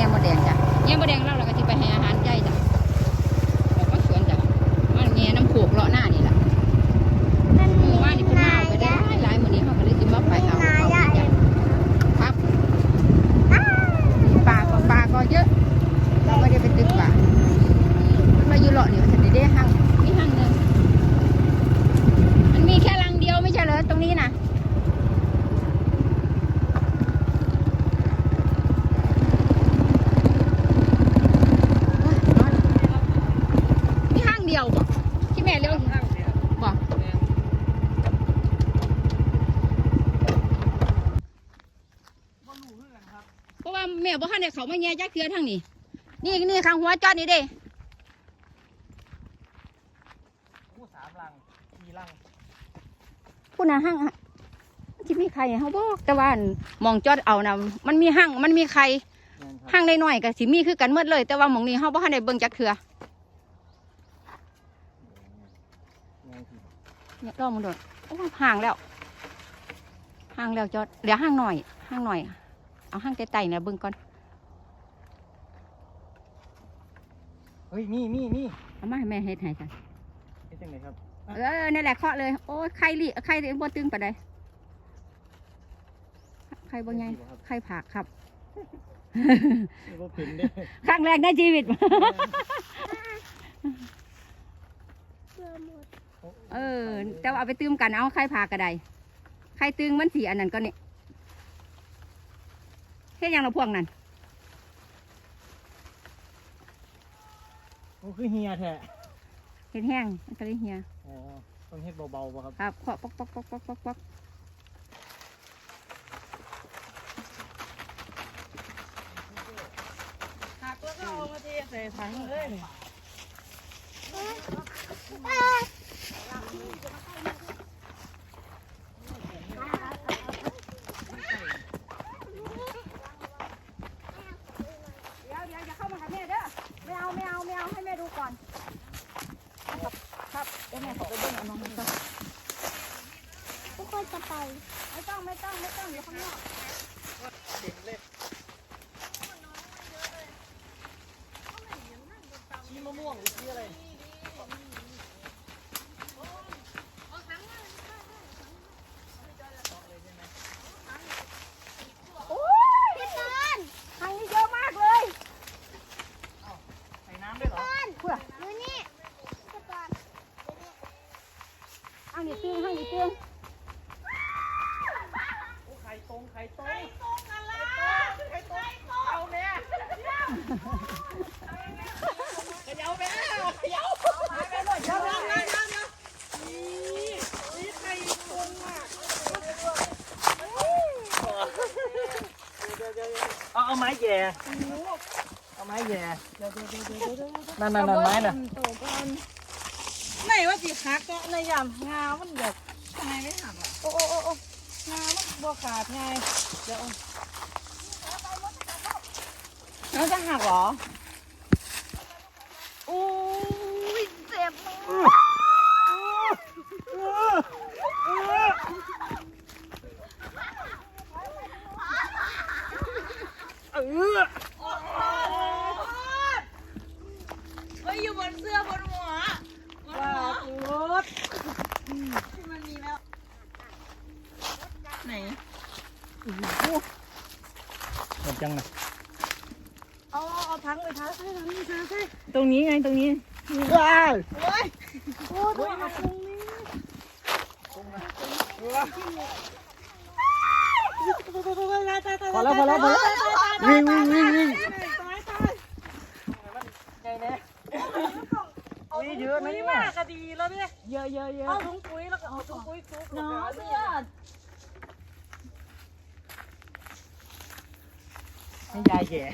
ง่มดแดงจ้ะแง่มดแดงเราเราก็จะไปให้อาหารไก่จ้ะออกมาสวนจ้ะมันแง่น้ำโขกเลาะหน้านี่แหละ มัน เอ มี อว่านี่เพิ่น นา มาเอาไปได้ ยะ หลายมื้อนี้เขาก็เลยสิมาไปเอา นา เอา ยะ จ้ะครับ อ้าว ปลาก็ปลาก็เยอะ เราไม่ได้ไปตึกปลาเราอยู่เลาะนี่มันจะได้ห้างมีห้างหนึงมันมีแค่รังเดียวไม่ใช่เหรอตรงนี้น่ะ มีห้างเดียวบ่ที่แม่เลี้ยวบ่เพราะ ว่าแม่บ่ทันได้เขามาแย่จักเทือทางนี้นี่นี่ข้างหัวจอดนี่เด้ผู้สามลังสี่ลังผู้น่ะห้างที่มีใครเฮาบอกแต่ว่าอั่นหมองจอดเอานะมันมีห้างมันมีใครแม่นครับห้างน้อยๆก็สิมีคือกันหมดเลย แต่ว่าหมองนี้เฮาบ่ทันได้เบิ่งจักเทือแม่นที่เนี่ยรอมึงโดดโอ้ห่างแล้ว ห่างแล้วจอดเหลือห้างหน่อยห้างหน่อย เอาห้างไต่ๆเนี่ยเบิ่งก่อน เฮ้ยมีมีมีเอามาให้แม่เฮ็ดให้จ้ะเฮ็ดจังไดครับ เออนั่นแหละเคาะเลย โอ้ยไข่ลิไข่บ่ตึงปานใดไข่บ่ใหญ่ไข่ผักครับ บ่เป็นเด้ครั้งแรกในชีวิตเบื่อหมดเออแต่ว่าเอาไปตื้มกันเอาไข่ผักก็ได้ไข่ตึงมันสีอันนั้นก็นี่ เฮ็ดหยังเราพวกนั้นโอ้คือเฮียแท้เฮ็ดแห้งมันก็เลยเหี่ยอ๋อต้องเฮ็ดเบาๆบ่ครับครับเคาะปอกปอกปอกปอกปอกปอกหักแล้วก็เอามาเทใส่ถังเลย เดี๋ยวเดี๋ยวอย่าเข้ามาหาแม่เด้อไม่เอาไม่เอาไม่เอาให้แม่ดูก่อน ครับครับเดี๋ยวแม่ขอไปเบิ่งเอาน้องมันก่อน ทุกคนจะไป ไม่ต้องไม่ต้องไม่ต้องเดี๋ยวข้างนอก เด็กเล็กชี้มะม่วงหรือชี้อะไร โอ้ย พี่ต้น ทางนี้เยอะมากเลย ใส่น้ำด้วยเหรอ ต้น เพื่อ ดูนี่พี่ต้น เอีตึงทางนี้ตึงโอ้ไข่ตรงไข่ตรงเอาแม่เขย่าแม่เขย่าหายไปเลยเดี๋ยวเดี๋ยวเดี๋ยวเดี๋ยวนี่นี่ไข่ตรงอะเอาเอาไม้แย่เอาไม้แย่นั่นนั่นนั่นไม้น่ะ ไหนว่าสิหักก็ในยำงามันแบบทำไมไม่หักอะโอ้โอ้โอ้โอ้งามันบ่ขาดไงเดี๋ยวเราจะหักเหรอโอ้ยเจ็บมาก เออ เฮ้ยอยู่บนเสื้อบนหัวว้าวรถที่มันมีแล้ว ไหน หมดจังนะ เอาเอาเอาทั้งเลยทั้งใช่ทั้งนี้ทั้งใช่ตรงนี้ไงตรงนี้ ว้าว โอ้ยโอ้ยมาตรงนี้ตายตายตาย พอแล้วพอแล้วพอแล้ววิ่งวิ่งวิ่งวิ่ง ตายตาย ไงเนี่ยอุ้ยเยอะนะ นี่ นี่ มา ว่ะ ก็ดีแล้ว เนี่ยเยอะเยอะเยอะเอาถุงปุ๋ยแล้วก็เอาถุงปุ๋ยซุกน้องเสื้อให้ยายแหย่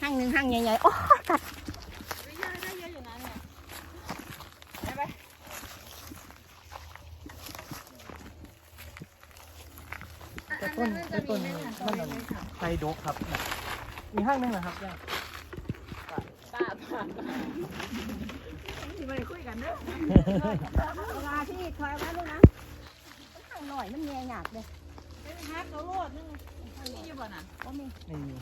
ห้างหนึ่งห้างใหญ่ๆ โอ้กัดได้เยอะอยู่นะเนี่ยแต่ต้นแต่ต้นมันมันไทรดกครับ มีห้างหนึงนะครับย่าเวลาที่ถอยออกมาลูกนะน่อยมันแง่หยาบเลยไปหักเอาโลดนึงนี่อยู่บ่น่ะบ่มีนี่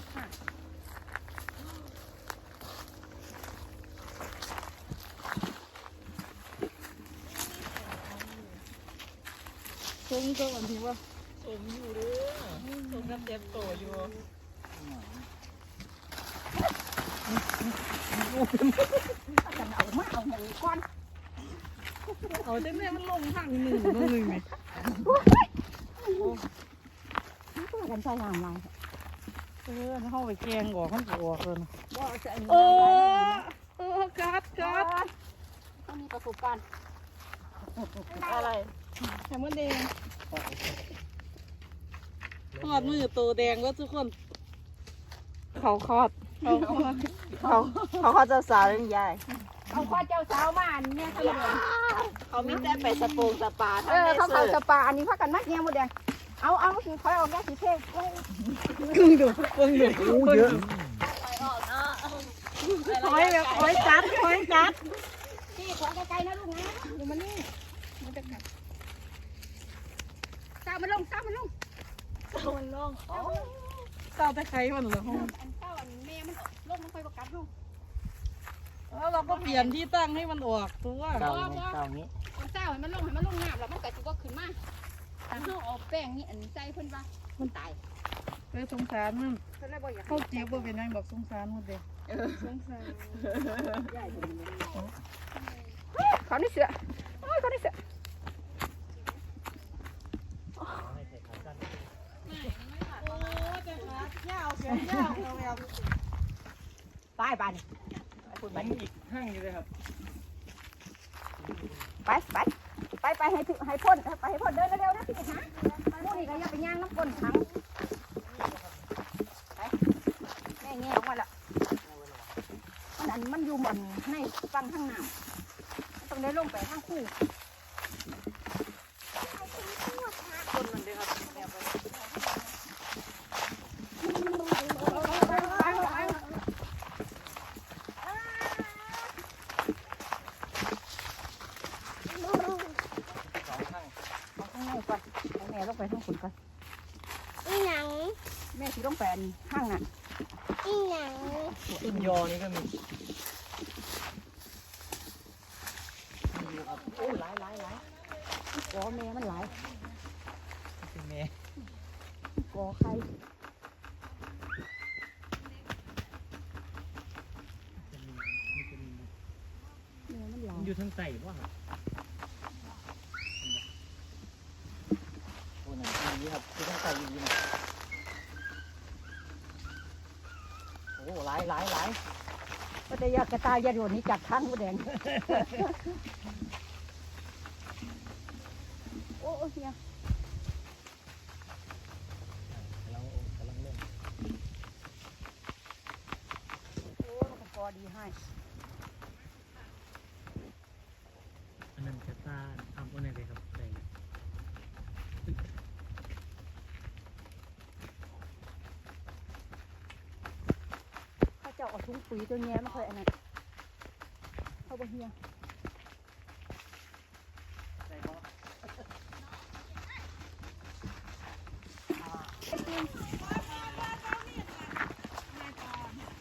ทรงก็อันที่ว่าทรงอยู่เด้อทรงกับเจ็บโตอยู่ กันเอามาเอาหมูก่อนเอาจังแม่มันลงทางหนึ่งลงหนึ่งนี่กันใช้น้ำลายเออเข้าไปแกงออกมันก็ออกเลยนะบ่จะอันนี้โอ้เออกัดกัดต้องมีประสบการณ์อะไรแฮมเบอร์แดงทอดมือโตแดงแล้วทุกคน เขาคอด เขาเขาเขาเขาจะสาวเรื่องใหญ่เอาข้อเจ้าสาวมาอันเนี่ยเขาเลยเขามีแต่ไปสปงสปาเออเขาเขาสปาอันนี้พักกันมัดแง่หมดแดงเอาเอาสิคอยเอาแง่สีเทศกึ่งดูกึ่งดูโอ้เยอะหอยแบบหอยจัดหอยจัดพี่ขอไกลๆนะลูกนะเดี๋ยวมันนี่มันจะกัดสาวมันลงสาวมันลงมันลงเก้าตะไคร้มันเหรออันเจ้าอันแม่มันลงมันคอยประกัดห้องแล้วเราก็เปลี่ยนที่ตั้งให้มันออกตัวเก้านี้เก้านี้เอาเจ้าให้มันลงให้มันลงน้ำแล้วมันก็สิบ่ขึ้นมาถ้าเฮาเอาแป้งนี่อันใส่เพิ่นว่ามันตายเออสงสารมันเพิ่นเลยบ่อยากเขาเจี๊ยบบ่เป็นยังบอกสงสารหมดเด็กสงสารเขานี่เสือโอ้ยเขานี่เสือโอ้แต่ขายาวแขนยาวเอาแบบ ไปไปนี่ไปพูดไปมันอีกห้างอยู่เลยครับไปไปไปไปให้ถึงให้พ้นไปให้พ้นเดินเร็วๆนะพี่นะพวกนี้ก็อย่าไปย่างน้ำก้นถังไปแม่แง่ออกมาละมันอันมันอยู่หมอนในฟังข้างน้ำต้องได้ลงไปข้างคู่ คนมันเด้อครับแนวไป สองห้าง เอาข้างในก่อนให้แม่ลงไปข้างคุณก่อน อีหนัง แม่สิลงไปอันข้างน่ะ อีหนัง ต้นยอนี่ก็มีครับโอ้หลายหลายหลาย กอแม่มันหลาย เป็นแม่ กอไข่จะมีมันจะมีแม่มันหลามัยนอยู่ทางใต้ป่ะครับโอ้นั่นอย่างนี้ครับอยู่ทางใต้อยู่นี่นะโอ้หลายหลายหลายก็จะอยากระตายยาโดนนี้จับทั้งหมดแดงโอ้โอเฮีย กำลังกำลังเล่น โอ้มันก็กอดีให้ อันนั้นกระตาทำอะไรเลยครับใส่ เขาเจ้าเอาถุงปุ๋ยตัวแง่ไม่เคยอันนั้นเขาบ่เฮียใส่บ่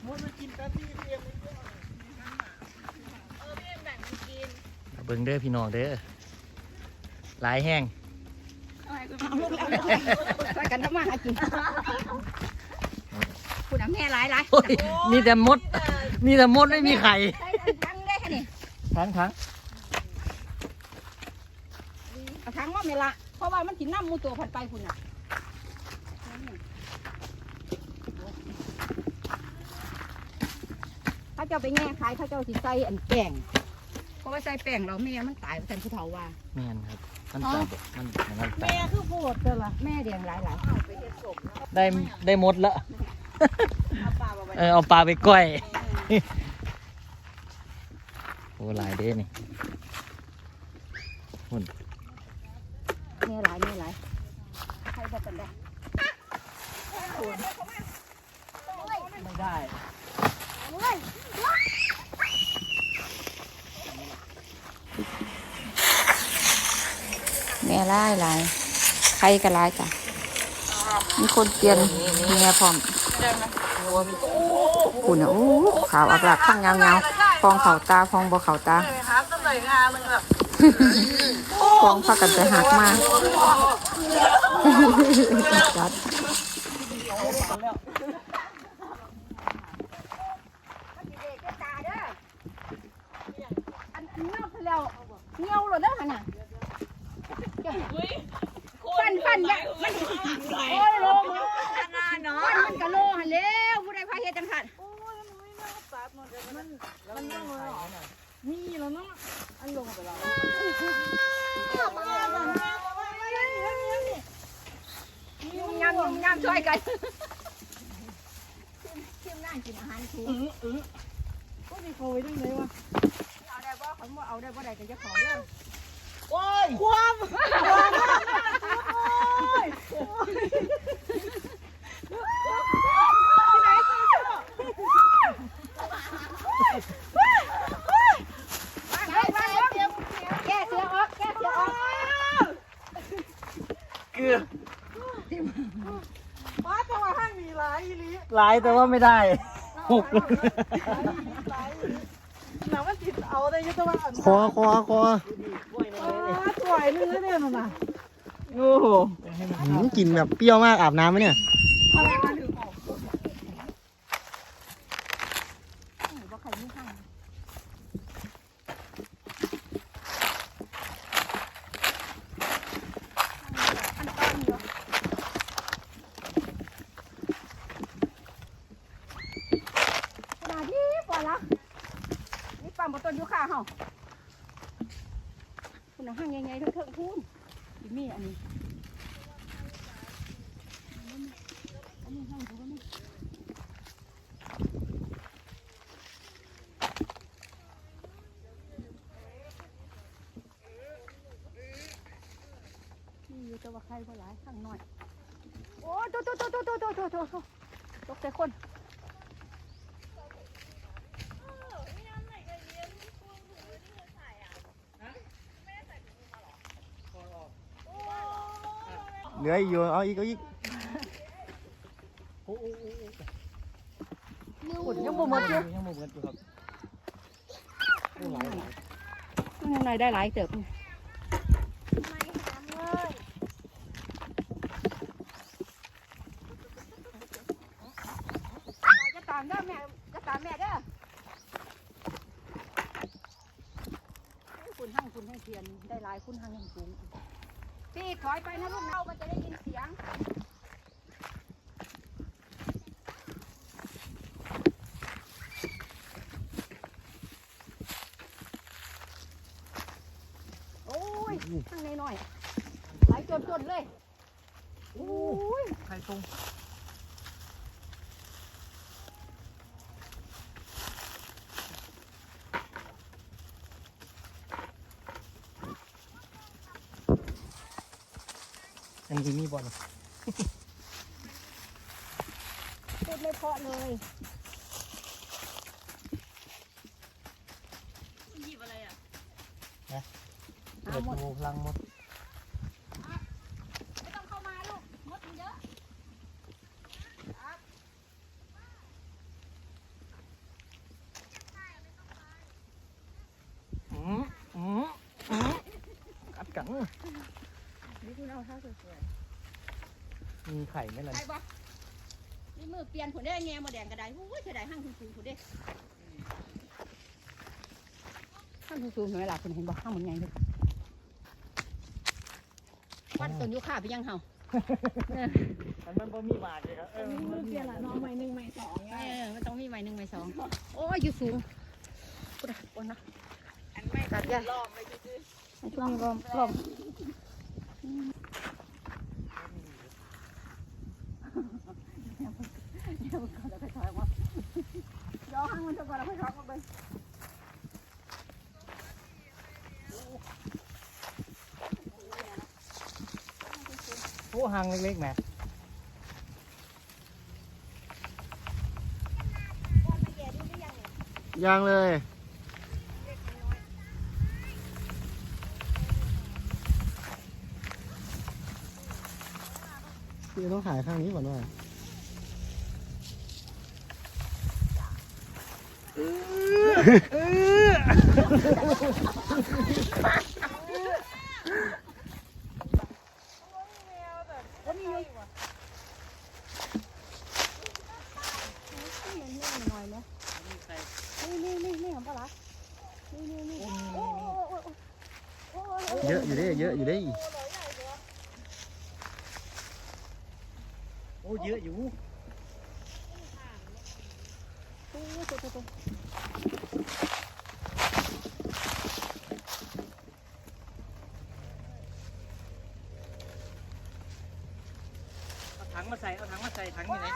มดมากินแป๊บนี่เรียมเบิ่งเด้อพี่น้องเด้อหลายแห้งใส่กันทำมาหากิน คุณอะแม่หลายหลายโอ้ยมีแต่มด มีแต่มดไม่มีไข่ใส่ทั้งได้ค่ะนี่ทั้งทั้งเอาทั้งว่าไม่ละเพราะว่ามันกินน้ำมูตัวผัดไปคุณอะถ้าเจ้าไปแง่ขายถ้าเจ้าสิใส่อันแป้งเพราะว่าใส่แป้งเราแม่มันตายเป็นผู้เฒ่าว่าแม่นครับมันจะมันมันตาแม่ยคือปวดเลยล่ะแม่เลี้ยงหลายหลายได้ได้มดละ เอาปลามาไว้เออเอาปลาไปก้อยโอ้หลายเด้นี่แม่หลายแม่หลายใครบอกกันได้ไม่ได้แม่หลายหลายรก็ร้ายจ้ะมีคนเปลี่ยนเมียพร้อม คุณอะโอ้ขาวอักลักข้างยาวๆฟองเข่าตาฟองบ่เข่าตาหาตำแหน่งงานนึงแบบฟองพากันไปหักมาจัดอันเงี้ยวไปแล้วเงี้ยวเลยเด้อหั่นน่ะฟันฟันอย่ามันโอ้ยโลมฟันมันกะโลหันแล้วผู้ใดพาเฮ็ดจังซั่น มีแล้วเนาะอันลงไปแล้วยุ่งยามยุ่งยามช่วยกันทีมงานกินอาหารถูกอืออือก็มีโควิดยังไงวะเอาได้บ่เขาบ่เอาได้บ่ได้ก็จะขอเด้อโอ้ยความแก้เสือออกแก้เสือออก เกลือ ป้าจังหวะห้างมีหลายอี หลีหลายแต่ว่าไม่ได้หกหนังมันติดเอาได้ยุทธวัฒน์คอคอคอป้าสวยนึงแล้วเนี่ยน่ะโอ้โหหืมกลิ่นแบบเปรี้ยวมากอาบน้ำไหมเนี่ย บ่ใครมีข้างอันตอนอยู่ขนาดนี้ปล่อยละนี่ปั๊มบ่ต้นอยู่ข้าเฮาคุณน่ะห้างใหญ่ๆเถิงๆพูนอีมีอันนี้อันนี้ห้างเขาก็มี นี่อยู่แต่ว่าใครก็หลายข้างน้อย โอ้ตัวตัวตัวตัวตัวตัวตัวตัวตกใจคนเหลืออีกอยู่เอาอีกเอาอีกคนยังบ่หมดอยู่ยังบ่หมดอยู่ครับข้างในได้หลายเติบเนี่จะตามเด้อแม่จะตามแม่เด้อคุณหั่งคุณให้ เทียนได้หลายคุณหั่งให้สูงพี่ถอยไปนะลูกเรามันจะได้ยินเสียงโอ้ยข้างในหน่อยไหลจนจนๆเลยโอ้ยไข่ตรง อันนี้มีบอลพูดไม่เพราะเลยเปิดดูพลังหมด ไม่ต้องเข้ามาลูกมดมันเยอะ อืมอืมอืมกัดกัน นี่คุณเอาเท่าสวย มีไข่ไหมล่ะ ๆไปบ่นี่มือ เปลี่ยนผลได้แง่มาแดงกระไดโอ้ยเสียดายห้างสูงๆผลได้ห้างสูงๆเห็นไหมล่ะคุณเห็นบ่ห้างเหมือนไงเลยวัดต้นยุค่าไปยังเฮามันมันบ่มีบาทเลยครับเออมันเปลี่ยนละน้องใหม่หนึ่งใหม่สองเออมันต้องมีใบหนึ่งใบสองโอ้ยอยู่สูงกูได้ปนนะตัดยารอบไม่ซื้อในช่วงนี้ลมลมเดี๋ยว มันก่อนแล้วค่อยถอยออกมาเดี๋ยวห้างมันจะก่อนแล้วค่อยถอยมาเบิ่งโอ้หางเล็กๆแหมยังเลยพี่ต้องถ่ายข้างนี้ก่อนว่า う thắng rồi đấy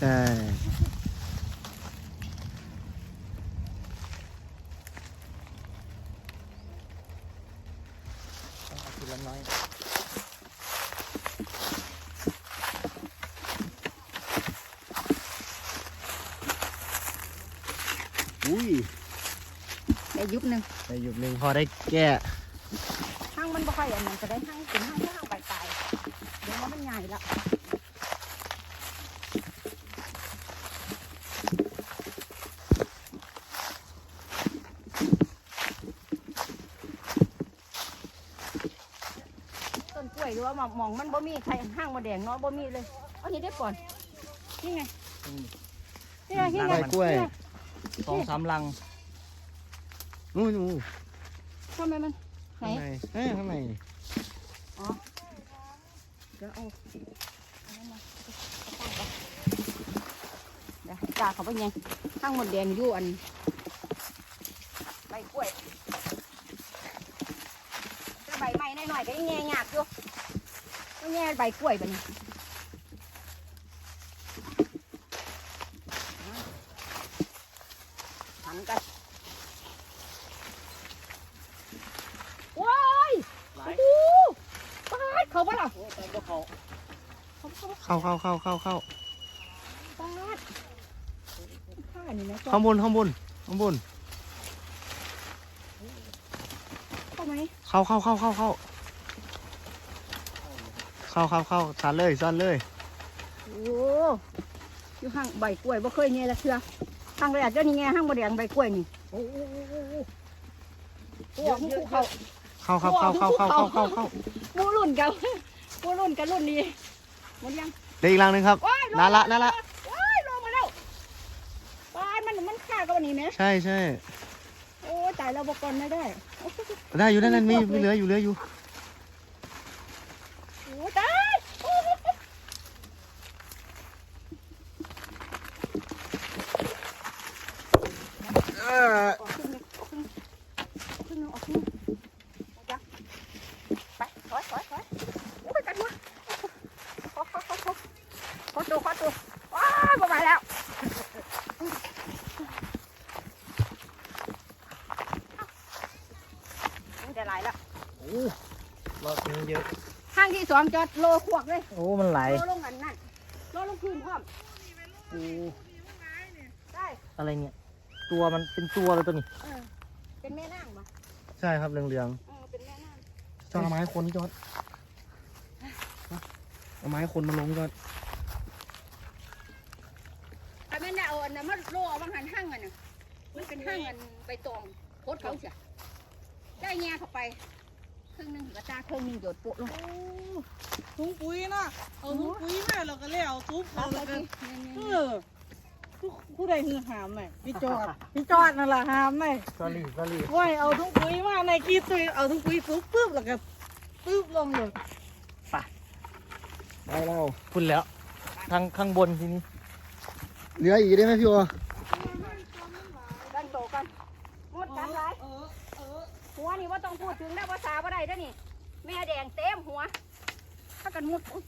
Đây. อุ้ยได้ยุบหนึ่งได้หยุดหนึ่งพอได้แก้ห้างมันบ่ค่อยอันนั้นก็ได้ห้างเป็นห้างที่ห้างไปไกลเดี๋ยวมันใหญ่ละต้นกล้วยหรือว่าหมองมันบ่มีใครห้างมาแดงเนาะบ่มีเลยเอานี่ได้ก่อนนี่ไงนี่ไงนี่ไงใบกล้วย สองสามลังนู่นนู่นทำไมมันไหนข้างในเอ้ยข้างในเดี๋ยวเอาอันนั้นมาเอาตั้งก่อนเดี๋ยวจ่าเขาไปยังข้างหมดแดงอยู่อันใบกล้วยแต่ใบไม้หน่อยๆก็ยังแง่ยากอยู่ก็แง่ใบกล้วยแบบนี้หันกันว้าย หลาย โอ้โหปาดเขาปะล่ะ โอ้แต่ก็เขา เข้าเข้าเข้าเข้าข้าดข้านี่นะข้างบนข้างบนข้างบน เข้าไหมเข้าเข้าเข้าเข้าเข้าเข้าเข้าเข้าซันเลยซันเลยโอ้อยู่ห้างใบกล้วยบ่เคยเงี้ยละเทือห้างแรกเจ้านี่ไงห้างบ่แดงใบกล้วยนี่โอ้โอ้โอ้โอ้โอ้โอ้หูเขาเข้าเข้าเข้าเข้าเข้าเข้าเข้าเข้าหมูรุ่นกันหมูรุ่นกันรุ่นนี้หมดยัง เดี๋ยวอีกรังหนึ่งครับว้ายลงนั่นละนั่นละว้ายลงมาแล้วปาดมันมันฆ่ากับวันนี้ไหมใช่ใช่โอ้ตายเราบอกก่อนไม่ได้ ได้อยู่นั่นนั่นมีมีเหลืออยู่เหลืออยู่ โอ้ตายโอ้ เออ ออกขึ้นเลยออกขึ้นออกขึ้นออกขึ้นออกจ้ะไปถอยถอยถอยโอ้ยกันวะขอขอขอขอขอตัวขอตัวว้าวบ่ไหวแล้วมันจะไหลแล้ว โอ้รอบนี้เยอะ ข้างที่ สองจอดโลขวกเลย โอ้มันไหลโลลงอันนั่นโลลงพื้นพร้อมโอ้ได้อะไรเนี่ย ตัวมันเป็นตัวเลยตัวนี้ เออเป็นแม่นางปะใช่ครับเหลืองเหลืองเออเป็นแม่นางๆจอดเอาไม้คนนี่จอดเอาไม้คนมาลงจอดแต่แม่นได้เอาอันนั้นมาโลเอาบางหันห้างอันน่ะมันเป็นห้างอันใบตองโคตรเขาเสียได้แง่เข้าไปค รึ่งหนึงกระตาครึ่งหนึงโดดโปะลงถุงปุ๋ยเนาะเอาถุงปุ๋ยมาเราก็เลี้ยวทุบเอาเอาไปแล้วก็ดิเออผู้ผู้ใดคือหามไหมพี่จอดพี่จอดนั่นแหละหามไหมสอรี่สอรี่ว้ยเอาถุงปุ๋ยมาในกีตุยเอาถุงปุ๋ยปุ๊บปุ๊บแล้วก็ปุ๊บลงเลยได้แล้วคุณแล้ว ทางข้างบนทีนี้เหลืออีกได้ไหมพี่โอ กันโตกันหมดกันหลาย เออเออ หัว นี่ว่าต้องพูดถึงได้ภาษาว่าได้เด้อนี่ แม่แดงเต็มหัว ถ้ากันมุดอุ๊ย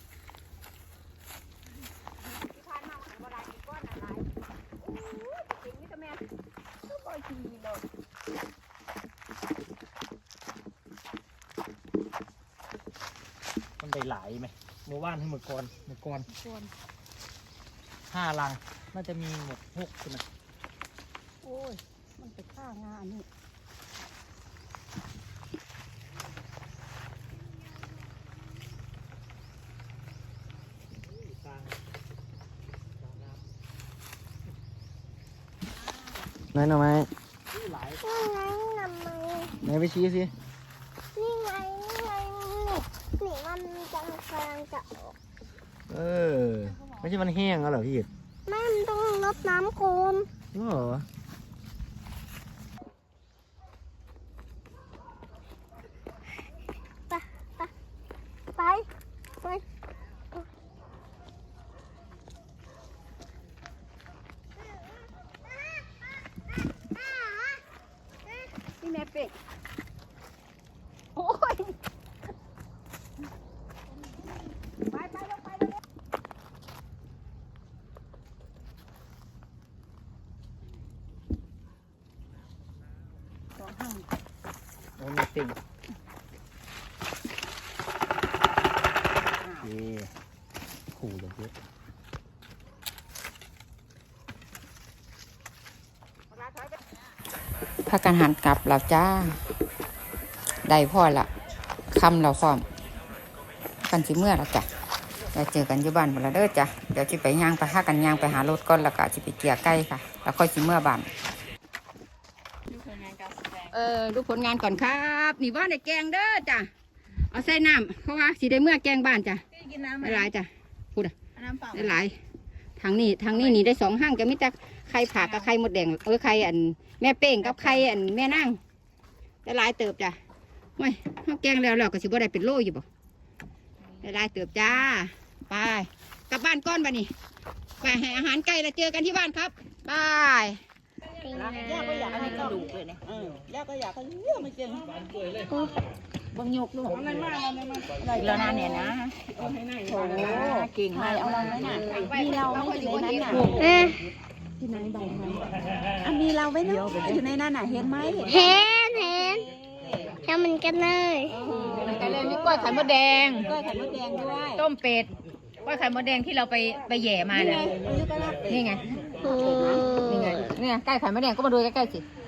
ที่ผ่านมามันบ่ได้อีกก้อนอะไรโอ้ยจริงนี่ก็แม่ก็บ่อยทีเลยได้หลายไหมเมื่อวานให้เมื่อก่อนเมื่อก่อนส่วนห้าลัง น่าจะมีหมดหกใช่ไหมโอ้ย มันไปฆ่างานนี่ กลางกลางน้ ไหนหน่อไม้ำนี่หลายนี่ไงทำไมไหนไปชี้สินี่ไงนี่ไงนี่นี่มันจะกำลังจะออกเออ ไม่ใช่มันแห้งแล้วเหรอพี่ไม่มันต้องรดน้ำโคมเหรอ ไปไป นี่แม่เป็ดโอ้ย ไปไปลงไปเลยสองห้าง โอ้มีติ่งโอเค ขู่อย่างเยอะพากันหันกลับแล้วจ้า ได้พ่อละคำเราพร้อมกันสิเมื่อแล้วจ้ะเดี๋ยวเจอกันอยู่บ้านหมดแล้วเด้อจ้ะ เดี๋ยวจิไปย่างไปหากันย่างไปหารถก่อนแล้วก็จิไปเกี่ยไก่ค่ะ แล้วค่อยสิเมื่อบ้านเออดูผลงานก่อนครับ นี่ว่าในแกงเด้อจ้ะ เอาใส่น้ำเพราะว่าสีได้เมื่อแกงบ้านจ้ะพี่ กินน้ำไหมหลายๆจ้ะพูดอะเอาน้ำเปล่าหลายๆทางนี้ทางนี้นี่ได้สองห้างจะมีแต่ไข่ผักกับไข่มดแดงเออไข่อัน แม่เป้งกับไข่อันแม่นั่งได้หลายเติบจ้ะไม่ข้าวแกงแล้วแล้วก็สิบ่ได้เป็นโลอยู่บ่ได้หลายเติบจ้าไปกลับบ้านก้อนบ้านี่ไปให้อาหารไก่แล้วเจอกันที่บ้านครับบายย่าก็อยากให้กระดูกเลยเนี่ยเออย่าก็อยากให้เยอะไม่เจง บังยกลูกอะไรมากอะไรมากแล้วนะเนี่ยนะโอ้ให้หน่อยโอ้เก่งมากเอาเราไหมน่ะมีเราไม่อยู่ในนั้นน่ะเอ๊ะอันมีเราไหมเนาะอยู่ในนั้นน่ะเห็นไหมเห็นเห็นทำมันกันเลยมันก็เลยมีกล้วยไข่มดแดงก็ไข่มดแดงด้วยต้มเป็ดกล้วยไข่มดแดงที่เราไปไปแหย่มาเนี่ยนี่ไงโอ้นี่ไงนี่ไงใกล้ไข่มดแดงก็มาดูใกล้ๆสิโ